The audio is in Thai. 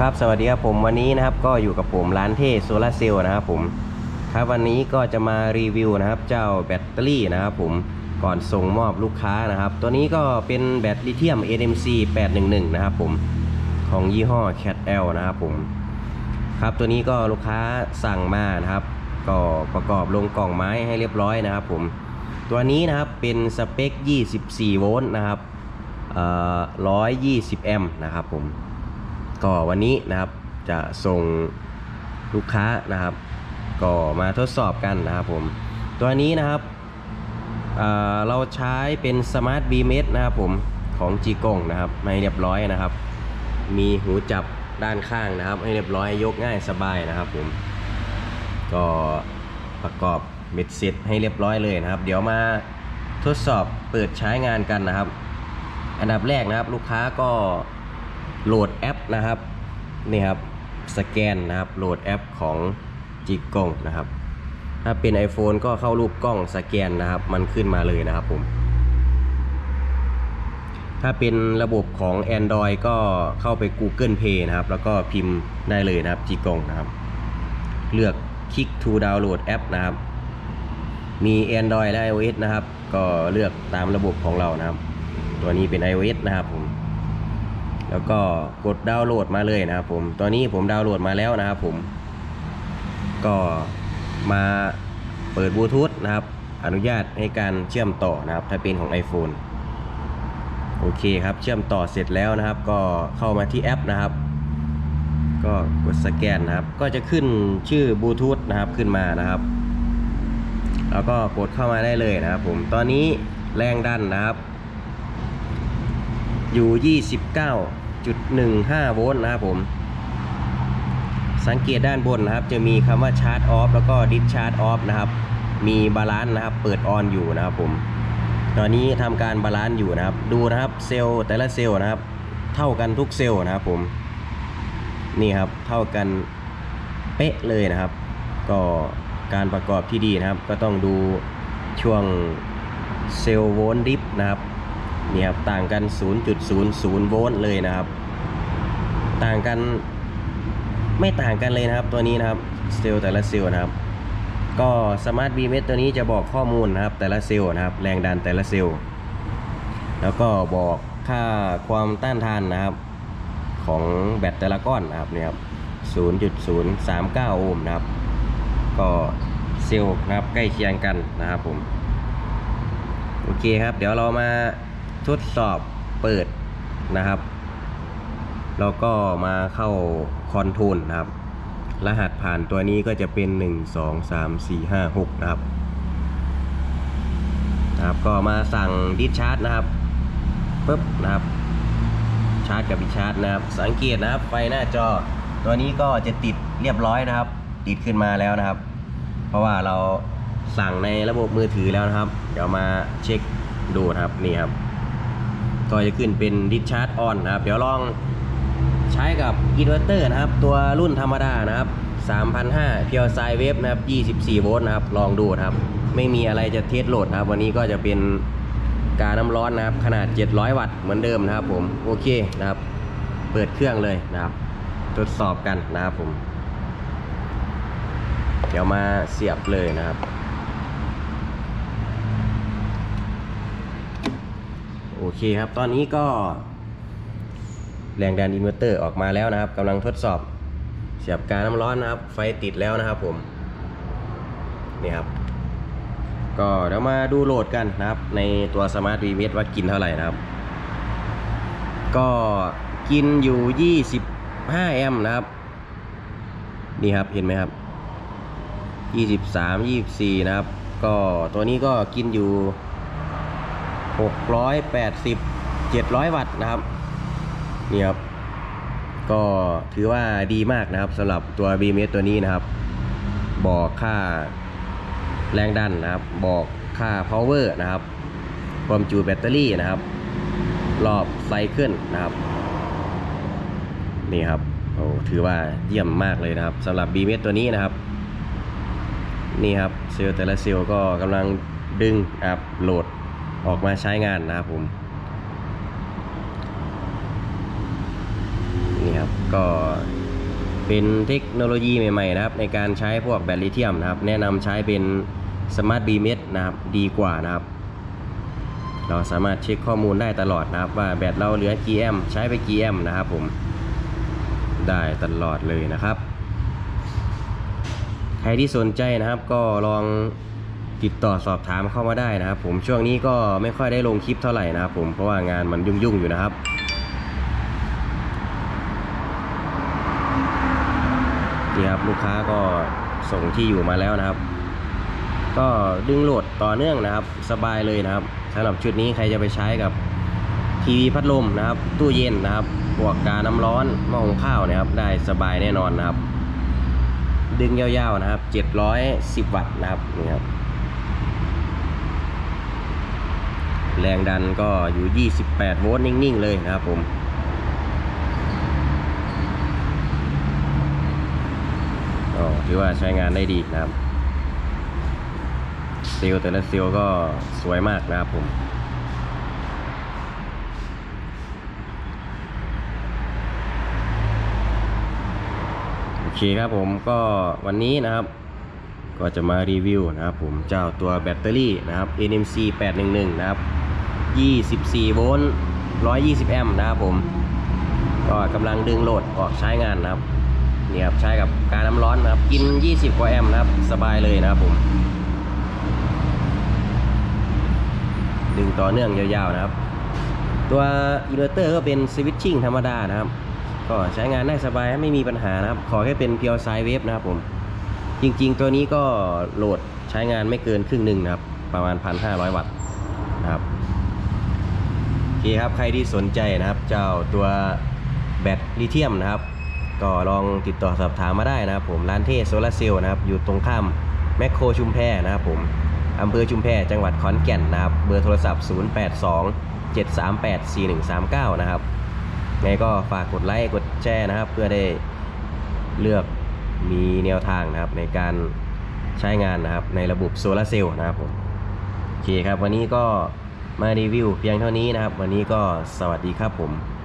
ครับสวัสดีครับผมวันนี้นะครับก็อยู่กับผมร้านเท่โซลาเซลล์นะครับผมครับวันนี้ก็จะมารีวิวนะครับเจ้าแบตเตอรี่นะครับผมก่อนส่งมอบลูกค้านะครับ ตัวนี้ก็เป็นแบตลิเธียม NMC 811 นะครับผมของยี่ห้อ Cat L นะครับผมครับตัวนี้ก็ลูกค้าสั่งมานะครับ ก็ประกอบลงกล่องไม้ให้เรียบร้อยนะครับผมตัวนี้นะครับเป็นสเปค 24 โวลต์นะครับ120 แอมป์นะครับผม ก็วันนี้นะครับจะส่งลูกค้านะครับ ก็มาทดสอบกันนะครับผมตัวนี้นะครับเเราใช้เป็นสมาร์ท BMS นะครับผมของ g ีกงนะครับให้เรียบร้อยนะครับ มีหูจับด้านข้างนะครับ ให้เรียบร้อยยกง่ายสบายนะครับผมก็ประกอบเบ็ดเสร็จให้เรียบร้อยเลยนะครับ เดี๋ยวมาทดสอบเปิดใช้งานกันนะครับ อันดับแรกนะครับลูกค้าก็ โหลดแอปนะครับนี่ครับสแกนนะครับโหลดแอปของจิกกงนะครับ ถ้าเป็น iPhone ก็เข้ารูปกล้องสแกนนะครับ มันขึ้นมาเลยนะครับผม ถ้าเป็นระบบของ Android ก็เข้าไป Google Play นะครับ แล้วก็พิมพ์ได้เลยนะครับจิกงนะครับ เลือกคลิก to download app นะครับ มี Android และ iOS นะครับ ก็เลือกตามระบบของเรานะครับ ตัวนี้เป็น iOS นะครับผม แล้วก็กดดาวน์โหลดมาเลยนะครับผมตอนนี้ผมดาวน์โหลดมาแล้วนะครับผม ก็มาเปิดบลูทูธนะครับ อนุญาตให้การเชื่อมต่อนะครับ ถ้าเป็นของ iPhone โอเคครับเชื่อมต่อเสร็จแล้วนะครับ ก็เข้ามาที่แอปนะครับ ก็กดสแกนนะครับ ก็จะขึ้นชื่อบลูทูธนะครับขึ้นมานะครับแล้วก็กดเข้ามาได้เลยนะครับผมตอนนี้แรงดันนะครับ อยู่ 29.15 โวลต์นะครับผม สังเกตด้านบนนะครับ จะมีคำว่าชาร์จออฟแล้วก็ดิสชาร์จออฟนะครับ มีบาลานซ์นะครับ เปิดออนอยู่นะครับผม ตอนนี้ทำการบาลานซ์อยู่นะครับ ดูนะครับเซลล์แต่ละเซลล์นะครับ เท่ากันทุกเซลล์นะครับผม นี่ครับเท่ากันเป๊ะเลยนะครับ ก็การประกอบที่ดีนะครับ ก็ต้องดูช่วงเซลล์โวลต์ดิฟนะครับ นี่ครับต่างกัน 0.00 โวลต์เลยนะครับ ต่างกันไม่ต่างกันเลยนะครับ ตัวนี้นะครับเซลล์แต่ละเซลล์นะครับ ก็สมาร์ท b m s ตัวนี้จะบอกข้อมูลนะครับ แต่ละเซลล์นะครับ แรงดันแต่ละเซลล์แล้วก็บอกค่าความต้านทานนะครับ ของแบตแต่ละก้อนนะครับเนี่ยครับ0.039 โอห์มนะครับ ก็เซลล์นะครับใกล้เคียงกันนะครับผม โอเคครับ เดี๋ยวเรามา ทดสอบเปิดนะครับ แล้วก็มาเข้าคอนโทรลนะครับ รหัสผ่านตัวนี้ก็จะเป็น 1 2 3 4 5 6 นะครับนะครับก็มาสั่งดิสชาร์จนะครับปุ๊บนะครับ ชาร์จกับดิชาร์จนะครับ สังเกตนะครับไฟหน้าจอตัวนี้ก็จะติดเรียบร้อยนะครับ ติดขึ้นมาแล้วนะครับ เพราะว่าเราสั่งในระบบมือถือแล้วนะครับ เดี๋ยวมาเช็คดูนะครับนี่ครับ ก็จะขึ้นเป็น discharge on นะครับ เดี๋ยวลองใช้กับอินเวอร์เตอร์นะครับ ตัวรุ่นธรรมดานะครับ3,500 Pure Sine Wave นะครับ24 โวลต์นะครับ ลองดูนะครับ ไม่มีอะไรจะเทสโหลดนะครับ วันนี้ก็จะเป็นการน้ำร้อนนะครับ ขนาด 700 วัตต์เหมือนเดิมนะครับผม โอเคนะครับ เปิดเครื่องเลยนะครับ ทดสอบกันนะครับผม เดี๋ยวมาเสียบเลยนะครับ โอเคครับ ตอนนี้ก็ แรงดันอินเวอร์เตอร์ออกมาแล้วนะครับกำลังทดสอบเสียบการน้ำร้อนนะครับ ไฟติดแล้วนะครับผม นี่ครับ ก็เดี๋ยวมาดูโหลดกันนะครับ ในตัวสมาร์ทวีเมว่ากินเท่าไหร่นะครับ ก็กินอยู่ 25 แอมป์นะครับ นี่ครับเห็นไหมครับ 23 24 นะครับ ก็ตัวนี้ก็กินอยู่ 680 700 วัตต์นะครับนี่ครับก็ถือว่าดีมากนะครับสำหรับตัว BMS ตัวนี้นะครับ บอกค่าแรงดันนะครับ บอกค่า power นะครับ ความจุแบตเตอรี่นะครับ รอบไซเคิลนะครับ นี่ครับโอ้ถือว่าเยี่ยมมากเลยนะครับสำหรับ BMS ตัวนี้นะครับ นี่ครับเซลล์แต่ละเซลล์ก็กำลังดึงครับโหลด ออกมาใช้งานนะครับผมนี่ครับก็เป็นเทคโนโลยีใหม่ๆนะครับ ในการใช้พวกแบตลิเธียมนะครับ แนะนำใช้เป็นสมาร์ทบีเมนะครับดีกว่านะครับ เราสามารถเช็คข้อมูลได้ตลอดนะครับ ว่าแบตเราเหลือกี่แอมใช้ไปกี่แอมนะครับผมได้ตลอดเลยนะครับ ใครที่สนใจนะครับก็ลอง ติดต่อสอบถามเข้ามาได้นะครับ ผมช่วงนี้ก็ไม่ค่อยได้ลงคลิปเท่าไหร่นะครับ ผมเพราะว่างานมันยุ่งๆอยู่นะครับนี่ครับลูกค้าก็ส่งที่อยู่มาแล้วนะครับ ก็ดึงโหลดต่อเนื่องนะครับ สบายเลยนะครับสำหรับชุดนี้ใครจะไปใช้กับทีวีพัดลมนะครับ ตู้เย็นนะครับพวกกาน้ำร้อนหม้อหุงข้าวนะครับ ได้สบายแน่นอนนะครับ ดึงยาวๆนะครับ 710 วัตต์นะครับนี่ครับ แรงดันก็อยู่ 28 โวลต์นิ่ง ๆ เลยนะครับผมถือว่าใช้งานได้ดีนะครับเซลล์แต่ละเซลล์ก็สวยมากนะครับผมโอเคครับผมก็วันนี้นะครับ ก็จะมารีวิวนะครับผมเจ้าตัวแบตเตอรี่นะครับ NMC 811 นะครับ 24 โวลต์ 120 แอมป์นะครับผม ก็กำลังดึงโหลดออกใช้งานนะครับ นี่ครับใช้กับการน้ำร้อนนะครับ กิน 20 กว่าแอมป์นะครับ สบายเลยนะครับผม ดึงต่อเนื่องยาวๆนะครับ ตัวอินเวอร์เตอร์ก็เป็นสวิตชิ่งธรรมดานะครับ ก็ใช้งานได้สบายไม่มีปัญหานะครับ ขอแค่เป็นเพียวไซเวฟนะครับผม จริงๆ ตัวนี้ก็โหลดใช้งานไม่เกินครึ่งหนึ่งนะครับ ประมาณ 1,500 วัตต์นะครับ โอเครับใครที่สนใจนะครับ เจ้าตัวแบตลิเธียมนะครับ ก็ลองติดต่อสอบถามมาได้นะครับ ผมร้านเทสโซลาเซลล์นะครับ อยู่ตรงข้ามแมคโครชุมแพนะครับผมอำเภอชุมแพจังหวัดขอนแก่นนะครับ เบอร์โทรศัพท์ 082 738 4139 นะครับไงก็ฝากกดไลค์กดแชร์นะครับ เพื่อได้เลือกมีแนวทางนะครับ ในการใช้งานนะครับในระบบโซลาร์เซลล์นะครับผมโอเคครับ วันนี้ก็ มารีวิวเพียงเท่านี้นะครับ วันนี้ก็สวัสดีครับผม